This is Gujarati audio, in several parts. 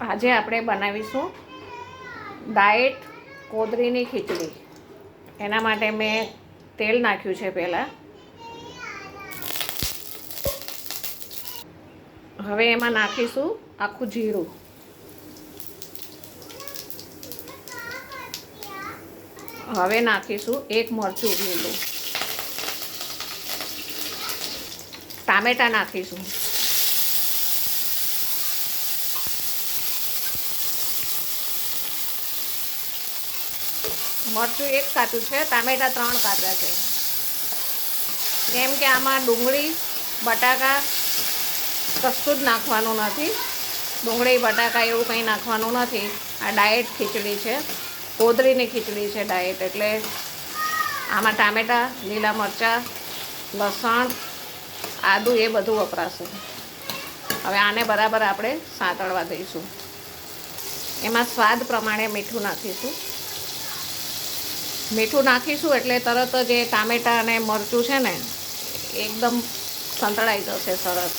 આજે આપણે બનાવીશું ડાયટ કોદરીની ખીચડી. એના માટે મેં તેલ નાખ્યું છે પહેલાં. હવે એમાં નાખીશું આખું જીરું. હવે નાખીશું એક મરચું લીલું. ટામેટાં નાખીશું. મરચું એક કાપ્યું છે, ટામેટા ત્રણ કાપ્યા છે. કેમ કે આમાં ડુંગળી, બટાકા કશું જ નાખવાનું નથી. ડુંગળી, બટાકા એવું કંઈ નાખવાનું નથી. આ ડાયટ ખીચડી છે, કોદરીની ખીચડી છે ડાયટ. એટલે આમાં ટામેટાં, લીલા મરચાં, લસણ, આદું એ બધું વપરાશે. હવે આને બરાબર આપણે સાંતળવા દઈશું. એમાં સ્વાદ પ્રમાણે મીઠું નાખીશું. મીઠું નાખીશું એટલે તરત જ એ ટામેટાં અને મરચું છે ને એકદમ સંતળાઈ જશે સરસ.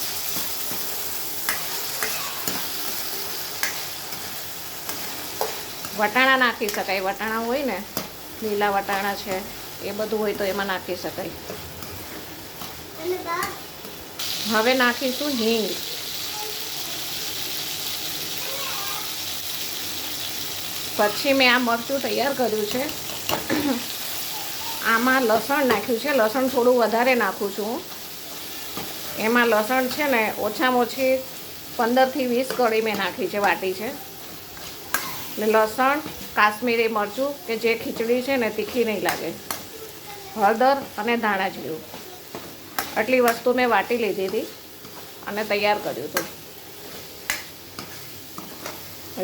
વટાણા નાખી શકાય. વટાણા હોય ને લીલા વટાણા છે એ બધું હોય તો એમાં નાખી શકાય. હવે નાખીશું હિંગ. પછી મેં આ મરચું તૈયાર કર્યું છે. આમાં લસણ નાખ્યું છે. લસણ થોડું વધારે નાખું છું. એમાં લસણ છે ને ઓછામાં ઓછી પંદરથી વીસ કળી મેં નાખી છે વાટી છે. ને લસણ, કાશ્મીરી મરચું કે જે ખીચડી છે ને તીખી નહીં લાગે. હળદર અને ધાણા જીરું. આટલી વસ્તુ મેં વાટી લીધી હતી અને તૈયાર કર્યું હતું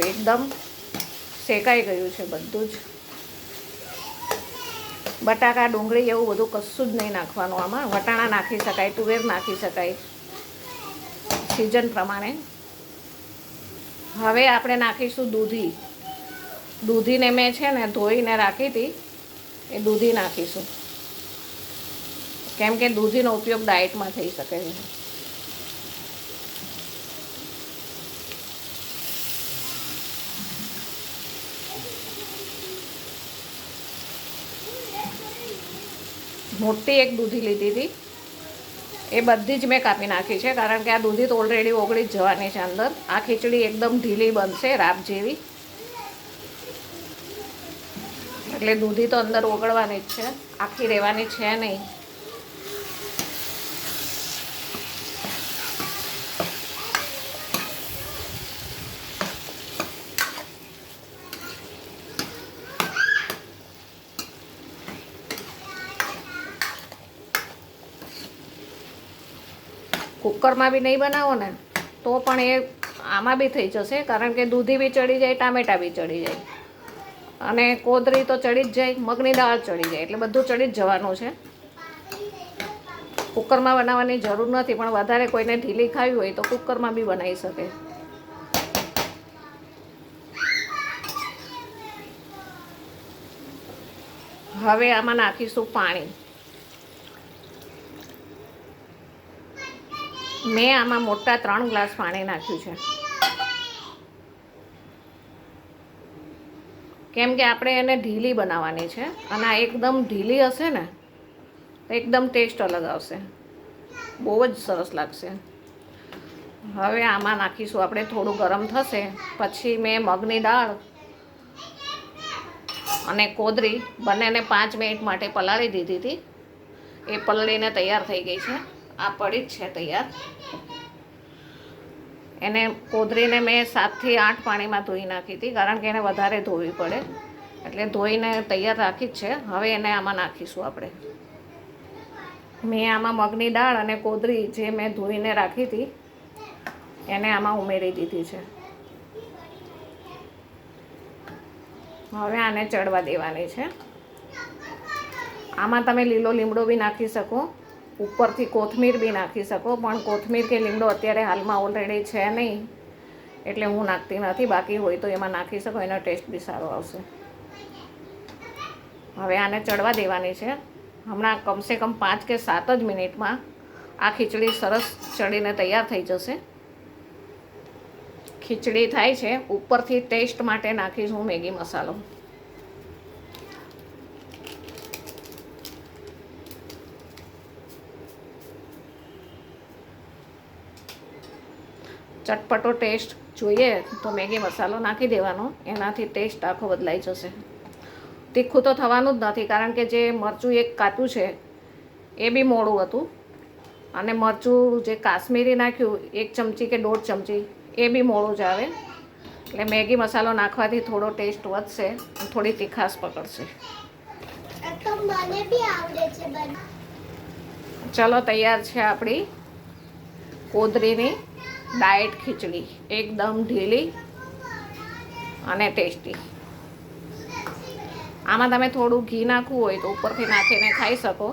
એકદમ શેકાઈ ગયું છે બધું જ. બટાકા, ડુંગળી એવું બધું કશું જ નહીં નાખવાનું આમાં. વટાણા નાખી શકાય, તુવેર નાખી શકાય. સિઝન પ્રમાણે. હવે આપણે નાખીશું દૂધી. દૂધીને મેં છે ને ધોઈને રાખી હતી. એ દૂધી નાખીશું. કેમ કે દૂધીનો ઉપયોગ ડાયટમાં થઈ શકે છે. મોટી એક દૂધી લીધી હતી. એ બધી જ મેં કાપી નાખી છે, કારણ કે આ દૂધી તો ઓલરેડી ઓગળી જ જવાની છે અંદર. આ ખીચડી એકદમ ઢીલી બનશે, રાબ જેવી. એટલે દૂધી તો અંદર ઓગળવાની જ છે, આખી રહેવાની છે નહીં. કુકરમાં બી નહીં બનાવો ને, તો પણ એ આમાં બી થઈ જશે, કારણ કે દૂધી બી ચડી જાય, ટામેટા બી ચડી જાય. અને કોદરી તો ચડી જ જાય, મગની દાળ ચડી જાય, એટલે બધું ચડી જ જવાનું છે. કુકરમાં બનાવવાની જરૂર નથી, પણ વધારે કોઈને ઢીલી ખાવી હોય તો કુકરમાં બી બનાવી શકે. હવે આમાં નાખીશું પાણી. મેં આમાં મોટા ત્રણ ગ્લાસ પાણી નાખ્યું છે. કેમ કે આપણે એને ઢીલી બનાવવાની છે અને આ એકદમ ઢીલી હશે ને, એકદમ ટેસ્ટ અલગ આવશે. બહુ જ સરસ લાગશે. હવે આમાં નાખીશું, આપણે થોડું ગરમ થશે, પછી મેં મગની દાળ અને કોદરી બંનેને પાંચ મિનિટ માટે પલાળી દીધી હતી. એ પલળીને તૈયાર થઈ ગઈ છે. આ પડી જ છે તૈયાર. એને કોદરીને મેં સાતથી આઠ પાણીમાં ધોઈ નાખી હતી, કારણ કે એને વધારે ધોવી પડે. એટલે ધોઈને તૈયાર રાખી જ છે. હવે એને આમાં નાખીશું આપણે. મેં આમાં મગની દાળ અને કોદરી જે મેં ધોઈને રાખી હતી, એને આમાં ઉમેરી દીધી છે. હવે આને ચડવા દેવાની છે. આમાં તમે લીલો લીમડો બી નાખી શકો. ઉપરથી કોથમીર બી નાખી શકો, પણ કોથમીર કે લીમડો અત્યારે હાલમાં ઓલરેડી છે નહીં, એટલે હું નાખતી નથી, બાકી હોય તો એમાં નાખી શકો, એનો ટેસ્ટ બી સારો આવશે. હવે આને ચડવા દેવાની છે. હમણાં કમસે કમ પાંચ કે સાત જ મિનિટમાં આ ખીચડી સરસ ચડીને તૈયાર થઈ જશે. ખીચડી થાય છે. ઉપરથી ટેસ્ટ માટે નાખીશ હું મેગી મસાલો. ચટપટો ટેસ્ટ જોઈએ તો મેગી મસાલો નાખી દેવાનો. એનાથી ટેસ્ટ આખો બદલાઈ જશે. તીખું તો થવાનું જ નથી કારણ કે જે મરચું એક કાચું છે એ બી મોડું હતું. અને મરચું જે કાશ્મીરી નાખ્યું એક ચમચી કે દોઢ ચમચી એ બી મોડું જ આવે. એટલે મેગી મસાલો નાખવાથી થોડો ટેસ્ટ વધશે થોડી તીખાશ પકડશે. ચલો તૈયાર છે આપણી કોદરીની. ડાયટ ખીચડી, એકદમ ઢીલી અને ટેસ્ટી. આમાં તમે થોડું ઘી નાખવું હોય તો ઉપરથી નાખીને ખાઈ શકો.